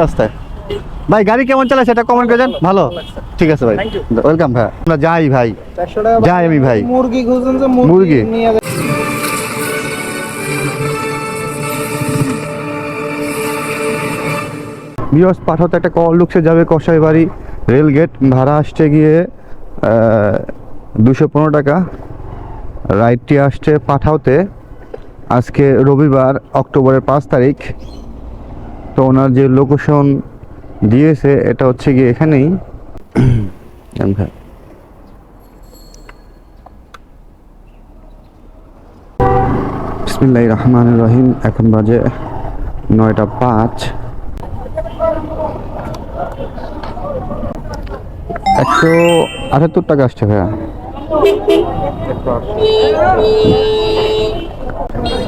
রাস্তায়। ভাই গাড়ি কেমন চালাচ্ছে সেটা কমেন্ট করে যান ভালো? ঠিক আছে ভাই। ওয়েলকাম ভাই। আমরা যাই ভাই। যাই আমি ভাই। মুরগি খুঁজছেন যে মুরগি? বিয়স পাঠাতে একটা কল ঢুকছে যাবে কষাই বাড়ি। রেল গেট ভাড়া আসছে গিয়ে দুশো পনেরো টাকা। রাইডটি আসছে পাঠাওতে। আজকে রবিবার অক্টোবরের পাঁচ তারিখ। তো ওনার যে লোকেশন দিয়েছে, এটা হচ্ছে গিয়ে এখানেই। বিসমিল্লাহ রহমান রহিম, এখন বাজে নয়টা পাঁচ। একশো আটাত্তর টাকা আসছে ভাইয়া।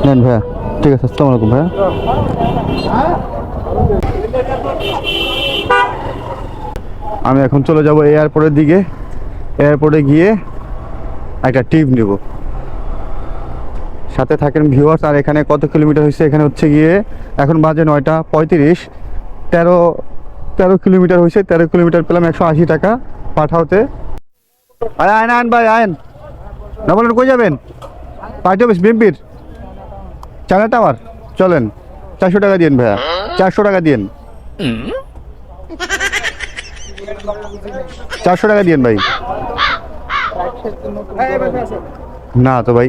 নেন ভাইয়া, ঠিক আছে, আসসালামু আলাইকুম ভাইয়া। আমি এখন চলে যাব এয়ারপোর্টের দিকে। এয়ারপোর্টে গিয়ে একটা টিপ নেব। সাথে থাকেন ভিউয়ার্স আর এখানে কত কিলোমিটার হয়েছে? এখানে হচ্ছে গিয়ে এখন বাজে নয়টা পঁয়ত্রিশ। তেরো তেরো কিলোমিটার হয়েছে। তেরো কিলোমিটার পেলাম একশো আশি টাকা পাঠাওতে। আয় আয়ন আয়ন ভাই, আয়ন। না বলেন কই যাবেন? পার্টি অফিস বিএমপির চায়না টাওয়ার? চলেন। চারশো টাকা দিন ভাইয়া। চারশো টাকা দিন চারশো টাকা দিন ভাই। না তো ভাই।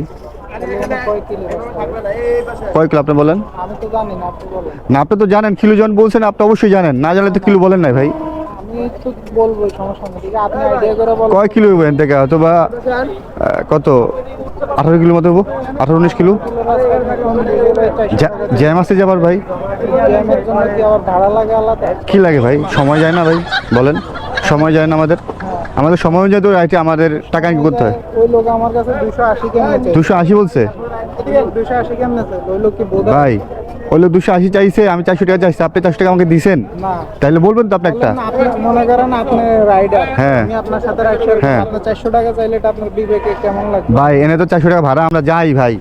কয় কিলো? আপনি বলেন? না, আপনি তো জানেন, কিলো জন বলছেন, আপনি অবশ্যই জানেন। না জানলে তো কিলো বলেন নাই ভাই। কয় কিলো এখান থেকে? হয়তো বা কত? আঠারো কিলো মতো আঠারো, উনিশ কিলো? জ্যাম আছে যাবার ভাই? কি লাগে ভাই? সময় যায় না ভাই, বলেন। সময় যায় না আমাদের। আমাদের সময় অনুযায়ী তো আইটি আমাদের টাকা কি করতে হয়? ওই লোক আমার কাছে দুশো আশি কেমনেছে দুশো বলছে? দুশো আশি কেমনেছে ওই লোক কি বোধ ভাই দুশো আশি চাইছে আমি চারশো টাকা চাইছি আপনি চারশো টাকা আমাকে দিছেন? না। তাইলে বলবেন তো আপনি একটা মনে করেন আপনি রাইডার হ্যাঁ। আপনার সাথে হ্যাঁ। চারশো টাকা চাইলে এটা আপনার বিবেকে কেমন ভাই এনে তো চারশো টাকা ভাড়া আমরা যাই ভাই।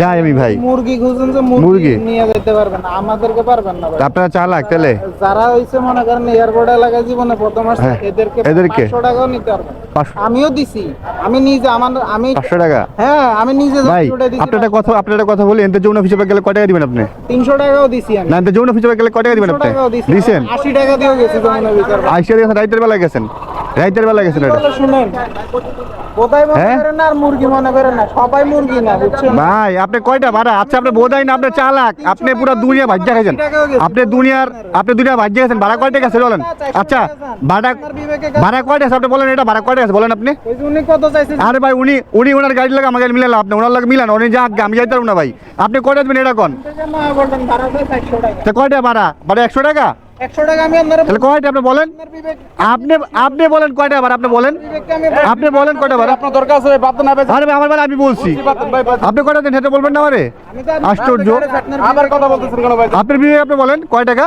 যাই আমি ভাই। মুরগি খুঁজছেন যে মুরগি? নিয়ে যেতে পারবেন আমাদেরকে পারবেন না আপনারা চালাক তাহলে? যারা হইছে মনে করেন এয়ারপোর্ট এলাকায় জীবনে প্রথম আসছে হ্যাঁ, এদেরকে এদেরকে? পাঁচশো টাকাও নিতে পারবেন আমিও দিছি। আমি নিজে আমার আমি পাঁচশো টাকা? হ্যাঁ আমি নিজে ভাই আপনার কথা আপনার কথা বলি এনতে যৌন হিসেবে গেলে কয় টাকা দিবেন আপনি? তিনশো টাকাও দিছি আমি। না তো যৌন হিসেবে গেলে কয় টাকা দিবেন আপনি? দিছেন? আশি টাকা দিও গেছি যমুনা বিচার আইসিয়া দিয়েছেন রাইতের বেলা গেছেন। রাইতের বেলা গেছেন এটা? শুনেন। হ্যাঁ? ভাই আপনি কয়টা ভাড়া? আচ্ছা আপনি বোধাই না আপনি চালাক। আপনি পুরো দুনিয়া ভাজ্যা আপনি দুনিয়ার আপনি দুনিয়া ভাজ্যা গেছেন ভাড়া কয়টা গেছে বলেন? আচ্ছা ভাড়া ভাড়া কয়টা আছে? আপনি বলেন এটা ভাড়া কয়টা আছে? বলেন আপনি। আরে ভাই উনি উনি ওনার গাড়ি লাগে আমাকে মিলান আপনি। ওনার লাগে মিলান উনি আমি যাইতে পারব না ভাই। আপনি কয়টা দেবেন এটা কোন? কয়টা ভাড়া? ভাড়া একশো টাকা? টাকা আমি আপনার তাহলে কয়টা আপনি বলেন? আপনার বিবেক আপনি আপনি বলেন কয়টা ভাড়া আপনি বলেন? আপনি বলেন কয়টা ভাড়া আপনার দরকার আছে বাদ না আরে আমার আমি বলছি। ভাই বাদ আপনি কয়টা দেন সেটা বলবেন না তো আশ্চর্য। আবার কথা বলতেছেন কেন ভাই? আপনার বিবেক আপনি বলেন কয় টাকা?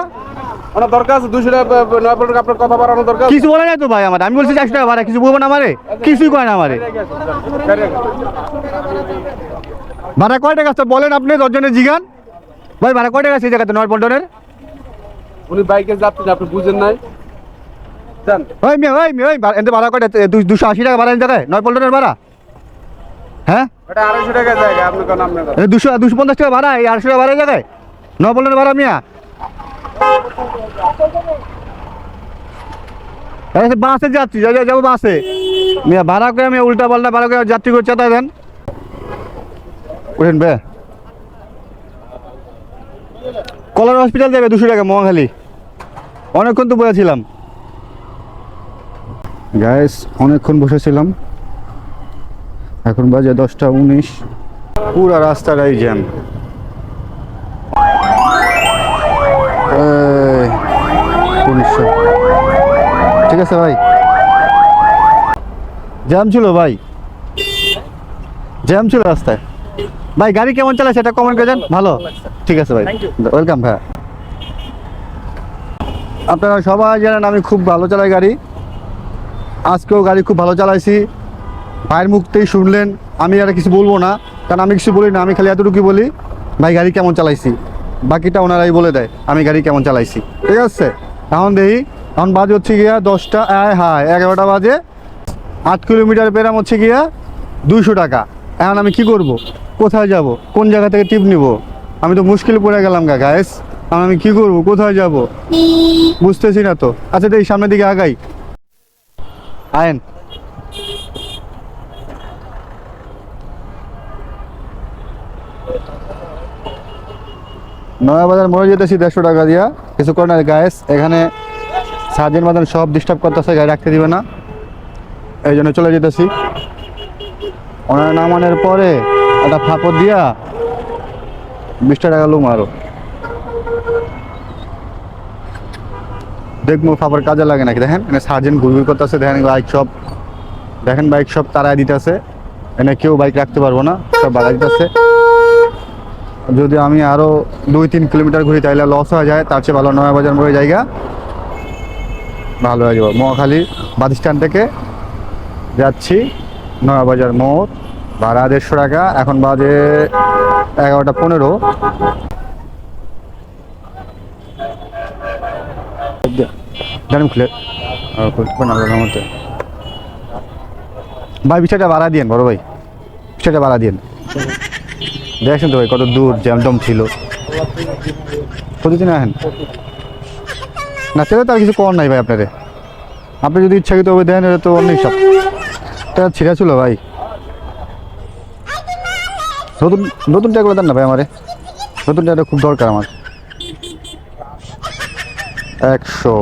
দরকার আছে দুশো টাকা নয় আপনার কথা বাড়ানো দরকার কিছু বলে নাই তো ভাই আমার আমি বলছি চারশো টাকা ভাড়া কিছু বলব না আমারে? কিছুই কয় না আমারে। ভাড়া কয় টাকা আছে বলেন আপনি দশজনের জিগান। ভাই ভাড়া কয় টাকা সেই জায়গাতে নয় পল্টনের উনি বাইকে যাচ্ছেন আপনি বুঝেন নাই। ওই মেয়ে ওই মেয়ে ওই এতে ভাড়া দুশো আশি টাকা ভাড়া জায়গায় নয় পল্টনের ভাড়া? হ্যাঁ? আড়াইশো টাকা জায়গা আপনি দুশো দুশো পঞ্চাশ টাকা ভাড়া এই আটশো টাকা ভাড়া এই জায়গায় নয় পল্টনের ভাড়া মিয়া। বাসে যাচ্ছি যাব বাসে। মিয়া ভাড়া করে আমি উল্টা পাল্টা ভাড়া করে যাত্রী করে চেতা দেন। উঠেন বে। কলার হসপিটাল যাবে দুশো টাকা মহাখালী। অনেকক্ষণ তো বসেছিলাম। গ্যাস অনেকক্ষণ বসেছিলাম। এখন বাজে দশটা উনিশ। পুরা জ্যাম এই, উনিশশো। ঠিক আছে ভাই। জ্যাম ছিল ভাই। জ্যাম ছিল রাস্তায়। ভাই গাড়ি কেমন চালাচ্ছে এটা কমেন্ট করে দেন। ভালো ঠিক আছে ভাই। ওয়েলকাম ভাই। আপনারা সবাই জানেন আমি খুব ভালো চালাই গাড়ি। আজকেও গাড়ি খুব ভালো চালাইছি। ভাইয়ের মুখতেই শুনলেন। আমি আর কিছু বলব না কারণ আমি কিছু বলি না আমি খালি এতটুকু বলি ভাই গাড়ি কেমন চালাইছি? বাকিটা ওনারাই বলে দেয় আমি গাড়ি কেমন চালাইছি। ঠিক আছে? এখন দেখি এখন বাজে হচ্ছে গিয়া দশটা আয় হায় এগারোটা বাজে। আট কিলোমিটার পেরাম হচ্ছে গিয়া দুইশো টাকা। এখন আমি কি করব? কোথায় যাব? কোন জায়গা থেকে টিপ নিব? আমি তো মুশকিল পড়ে গেলাম গা গায়েস আমি কি করব? কোথায় যাব? বুঝতেছি না তো। আচ্ছা দেখি সামনের দিকে আগাই। আয়েন। নয়া বাজার মোড়ে যেতেছি দেড়শো টাকা দিয়া। কিছু করে না গায়েস এখানে সার্জেন বাদান সব ডিস্টার্ব করতেছে, গাড়ি রাখতে দিবে না। এই জন্য চলে যেতেছি। ওনার নামানোর পরে একটা ফাপড় দিয়া বিশটা টাকা লুম আরও। দেখব ফাপড় কাজে লাগে নাকি, দেখেন? এখানে সার্জেন্ট ঘুরঘুর করতেছে, দেখেন বাইক সব দেখেন বাইক সব তারাই দিতেছে। এনে কেউ বাইক রাখতে পারব না, সব বাধা দিতেছে। যদি আমি আরও দুই তিন কিলোমিটার ঘুরি, তাহলে লস হয়ে যায়, তার চেয়ে ভালো নয়া বাজার মোড়ে জায়গা। ভালো হয়ে যাব। মহাখালী বাস স্ট্যান্ড থেকে যাচ্ছি নয়াবাজার মোড়। ভাড়া দেড়শো টাকা এখন বাজে এগারোটা পনেরো। খুলে। আল্লাহর ভাই বিষয়টা ভাড়া দিয়েন বড় ভাই। বিষয়টা ভাড়া দিয়েন। দেখছেন তো ভাই কত দূর জ্যামটম ছিল। প্রতিদিন আহেন না তাহলে তো আর কিছু কর নাই ভাই আপনাদের আপনি যদি ইচ্ছাকৃতভাবে দেন এটা তো অন্য হিসাব এটা ছিঁড়া ছিল ভাই। নতুন নতুন টাকা দেন না ভাই আমারে। নতুন টাকা খুব দরকার আমার। একশো,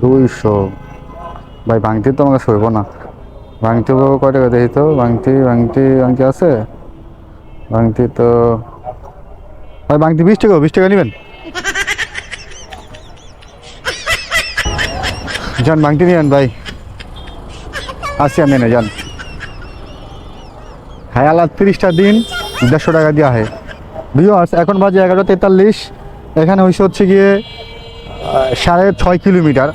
দুইশো। ভাই ভাঙতে তো আমাকে সইব না। ভাঙতে কয় টাকা দেখি তো? ভাঙতি ভাঙতি ভাঙতি আছে? ভাঙতি তো, ভাই ভাঙতি বিশ টাকা বিশ টাকা নেবেন? যান, ভাঙতি নিয়েন ভাই। আসি আমি যান। হ্যাঁ আল্লাহ তিরিশটা দিন দেড়শো টাকা দেওয়া হয়। ভিউয়ার্স এখন বাজে এগারো তেতাল্লিশ। এখানে হয়েছে হচ্ছে গিয়ে সাড়ে ছয় কিলোমিটার।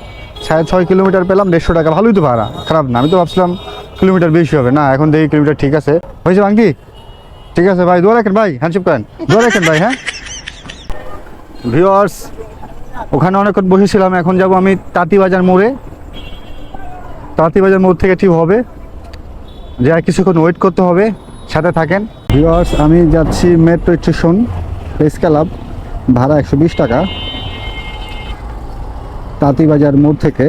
সাড়ে ছয় কিলোমিটার পেলাম, দেড়শো টাকা। ভালোই তো ভাড়া, খারাপ না। আমি তো ভাবছিলাম কিলোমিটার বেশি হবে। না, এখন দেখি কিলোমিটার ঠিক আছে। হয়েছে ভাঙতি ঠিক আছে ভাই, দোয়া রাখেন ভাই হ্যান্ডশিপ করেন। দোয়া রাখেন ভাই হ্যাঁ? ভিউয়ার্স ওখানে অনেকক্ষণ বসেছিলাম, এখন যাব আমি তাঁতিবাজার মোড়ে। তাঁতিবাজার মোড় থেকে ঠিক হবে। যে কিছুক্ষণ ওয়েট করতে হবে। সাথে থাকেন। ভিউয়ার্স আমি যাচ্ছি মেট্রো স্টেশন প্রেস ক্লাব ভাড়া একশো বিশ টাকা। তাঁতিবাজার মোড় থেকে।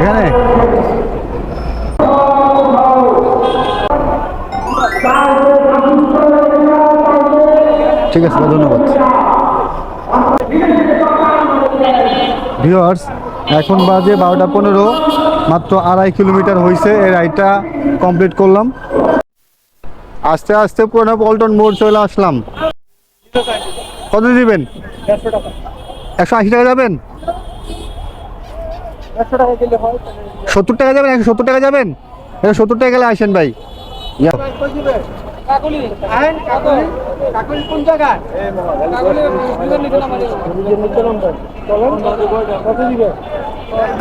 এখানে। ঠিক আছে, ধন্যবাদ। ভিউয়ার্স এখন বাজে বারোটা পনেরো, মাত্র আড়াই কিলোমিটার হয়েছে এই রাইডটা কমপ্লিট করলাম। আস্তে আস্তে পুরোনো পল্টন মোড় চলে আসলাম। কত দিবেন? একশো আশি টাকা যাবেন? সত্তর টাকা যাবেন? একশো সত্তর টাকা যাবেন? একশো সত্তর টাকা গেলে আসেন ভাই। কোন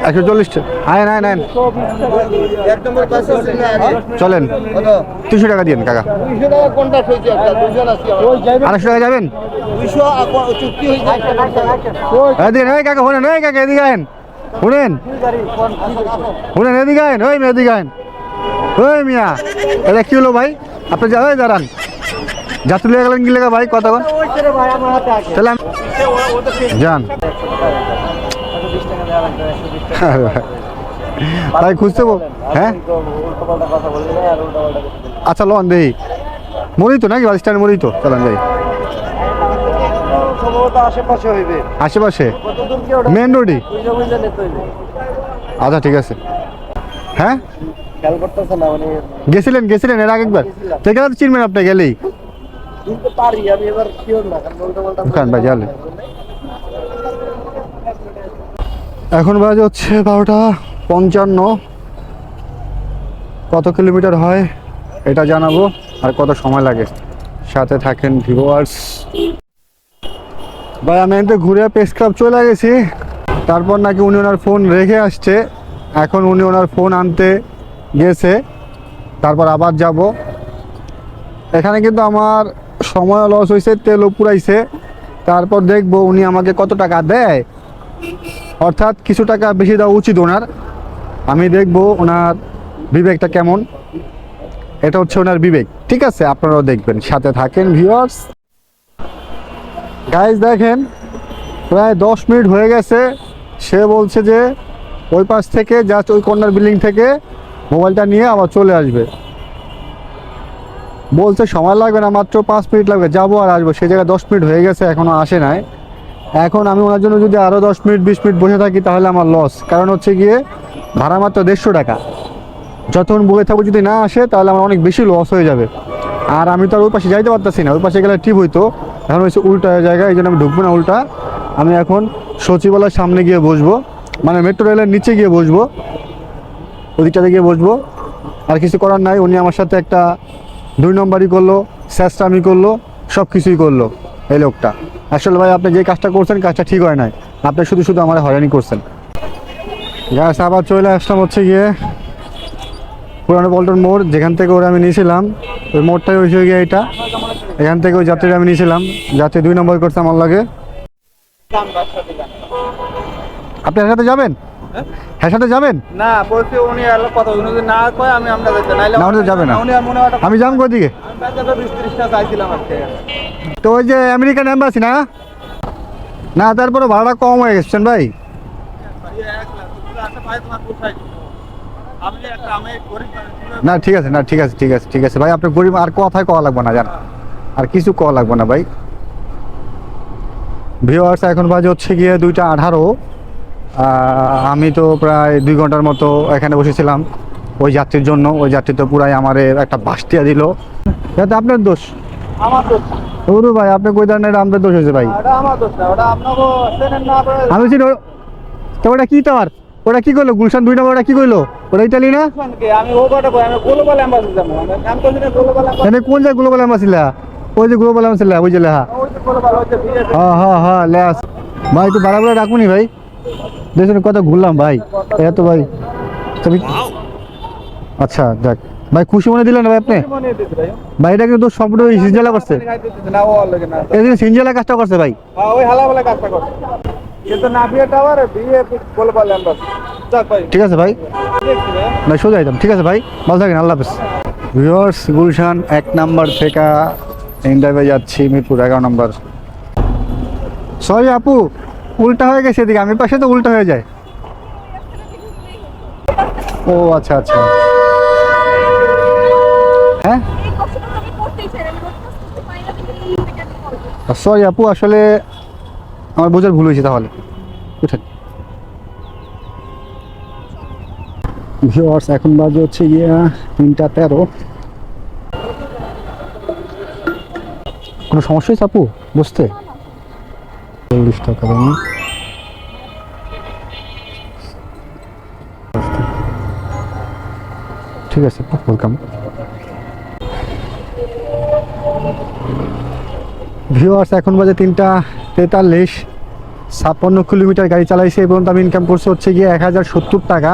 একশো চল্লিশ আয়েন আয়েন আয়েন এক নম্বর বাস আছে না আগে চলেন। তিনশো টাকা দিন কাকা। ওই আড়াইশো টাকা যাবেন? ওই দিন এই কাকা, শুনেন, এই কাকা, এদিকে আয়েন শুনেন। শুনেন, এদিকে আয়েন ওই মেয়ে, এদিকে আয়েন ওই মিয়া, এটা কি হলো ভাই? আপনি যা ওই দাঁড়ান। যাত্রী লেগে গেলেন কি লেগে ভাই কতক্ষণ ওই তাহলে যান। ভাই। খুঁজতে হ্যাঁ? আচ্ছা লন দেই মরি তো নাকি? বাস স্ট্যান্ড মরি তো চলেন যাই। আশেপাশে? মেন রোডই? হইবে আচ্ছা ঠিক আছে। হ্যাঁ? গেছিলেন গেছিলেন এর আগে একবার তো চিনবেন আপনি গেলেই। পারি আমি এবার না ভাই এখন বাজে হচ্ছে বারোটা পঞ্চান্ন। কত কিলোমিটার হয় এটা জানাব আর কত সময় লাগে। সাথে থাকেন ভিউয়ার্স ভাই, আমি এতে ঘুরে প্রেস ক্লাব চলে গেছি। তারপর নাকি উনি ওনার ফোন রেখে আসছে। এখন উনি ওনার ফোন আনতে গেছে। তারপর আবার যাব। এখানে কিন্তু আমার সময় লস হয়েছে তেলও পুরাইছে। তারপর দেখব উনি আমাকে কত টাকা দেয়। অর্থাৎ কিছু টাকা বেশি দেওয়া উচিত ওনার। আমি দেখব ওনার বিবেকটা কেমন। এটা হচ্ছে ওনার বিবেক। ঠিক আছে, আপনারাও দেখবেন। সাথে থাকেন ভিউয়ার্স গাইজ দেখেন, প্রায় দশ মিনিট হয়ে গেছে। সে বলছে যে, ওই পাশ থেকে জাস্ট ওই কর্নার বিল্ডিং থেকে মোবাইলটা নিয়ে আবার চলে আসবে। বলছে, সময় লাগবে না, মাত্র পাঁচ মিনিট লাগবে। যাব আর আসব। সে জায়গায় দশ মিনিট হয়ে গেছে এখনও আসে নাই। এখন আমি ওনার জন্য যদি আরও দশ মিনিট, বিশ মিনিট বসে থাকি, তাহলে আমার লস কারণ হচ্ছে গিয়ে ভাড়া মাত্র দেড়শো টাকা। যতক্ষণ বলে থাকব যদি না আসে, তাহলে আমার অনেক বেশি লস হয়ে যাবে। আর আমি তো আর ওই পাশে যাইতে পারতেছি না। ওই পাশে গেলে ঠিক হইতো। এখন হচ্ছে উল্টা জায়গা, এই জন্য আমি ঢুকবো না উল্টা। আমি এখন সচিবালয়ের সামনে গিয়ে বসবো। মানে মেট্রো রেলের নিচে গিয়ে বসবো। ওদিকটাতে গিয়ে বসবো। আর কিছু করার নাই। উনি আমার সাথে একটা দুই নম্বরই করল স্যাস্টামি করল সব কিছুই করল। এই লোকটা। আসলে ভাই আপনি যে কাজটা করছেন কাজটা ঠিক হয় নাই। আপনি শুধু শুধু আমার হয়রানি করছেন। গ্যাস আবার চলে আসলাম হচ্ছে গিয়ে পুরানো পল্টন মোড় যেখান থেকে ওরা আমি নিয়েছিলাম। ওই মোড়টাই হয়েছে গিয়ে এটা এখান থেকে ওই যাত্রীটা আমি নিয়েছিলাম। যাত্রী দুই নম্বর করছে আমার লাগে। আপনি এর সাথে যাবেন? হ্যাঁ। সাথে যাবেন? না বলছি উনি কথা উনি যদি না কয় আমি আমরা যেতে নাইলে না, যাবে না। আমি যাম কোদিকে আমি ব্যাংকে বিশ ত্রিশটা চাইছিলাম আজকে। তো ওই যে আমেরিকান এম্বাসি না? না, তারপরে ভাড়া কম হয়ে গেছেন ভাই। না, ঠিক আছে, না, ঠিক আছে ঠিক আছে ঠিক আছে, ভাই আপনি গরিব, আর কথাই কওয়া লাগবে না, জান। আর কিছু কওয়া লাগবে না, ভাই। ভিওয়ার্স এখন বাজে হচ্ছে গিয়ে দুইটা আঠারো। আমি তো প্রায় দুই ঘণ্টার মতো এখানে বসেছিলাম। ওই যাত্রীর জন্য, ওই যাত্রী তো পুরাই আমার একটা বাসটিয়া দিল। আপনার দোষ? আমার দোষ। ওরু ভাই আপনি কই দেন এটা আপনার দোষ হয়েছে ভাই? ওটা আমার দোষ না ওটা আপনাকে চেনেন না আপনারা আমি চিনি তো ওটা কি তোমার ওটা কি করল? গুলশান দুই নম্বর ওটা কি করল? ওটা ইটালি না? আমি ও কথা কই আমি গ্লোবাল অ্যাম্বাসি যাব। আমি কাম করছি না গ্লোবাল অ্যাম্বাসি এনে কোন জায়গায় গ্লোবাল এম্বাসিলা ওই যে গ্লোবাল এম্বাসিলা ওই যে লেহা হ্যাঁ হ্যাঁ হ্যাঁ লেস ভাই একটু বাড়াবাড়া ডাকুনি ভাই। দেখুন কত ঘুরলাম ভাই। এত ভাই তুমি আচ্ছা দেখ। ভাই খুশি মনে দিলেন ভাই আপনি? ভাই। এটা কিন্তু সম্পূর্ণ সিনজেলা করছে। খাইতে দিতে না ও লাগে না এই সিনজেলা কাজটা করছে ভাই। হ্যাঁ ওই হালা বলে কাজটা করছে। কিন্তু না বিয়ে টাওয়ার ঠিক আছে ভাই। ভাই। সোজা একদম ঠিক আছে ভাই। ভালো থাকেন আল্লাহ হাফেজ। ভিউয়ার্স গুলশান এক নাম্বার থেকে ইন্টারভিউ যাচ্ছি মিরপুর এগারো নম্বর। সরি আপু উল্টা হয়ে গেছে এদিকে। আমি পাশে তো উল্টা হয়ে যায় ও আচ্ছা আচ্ছা হ্যাঁ এই কষ্টটা তো আমি করতেই চাই না, আমি রোজ কাজ করতে পারি না, কিন্তু এই থেকে আমি করব। সরি আপু, আসলে আমার বোঝার ভুল হয়েছে তাহলে। এখন বাজে হচ্ছে গিয়ে তিনটা তেরো। কোনো সমস্যা হয়েছে আপু? বুঝতে? চল্লিশ টাকা দাম। ঠিক আছে ওয়েলকাম ভিউয়ার্স এখন বাজে তিনটা তেতাল্লিশ, ছাপ্পান্ন কিলোমিটার গাড়ি চালাইছে এবং আমি ইনকাম করছে হচ্ছে গিয়ে এক হাজার সত্তর টাকা।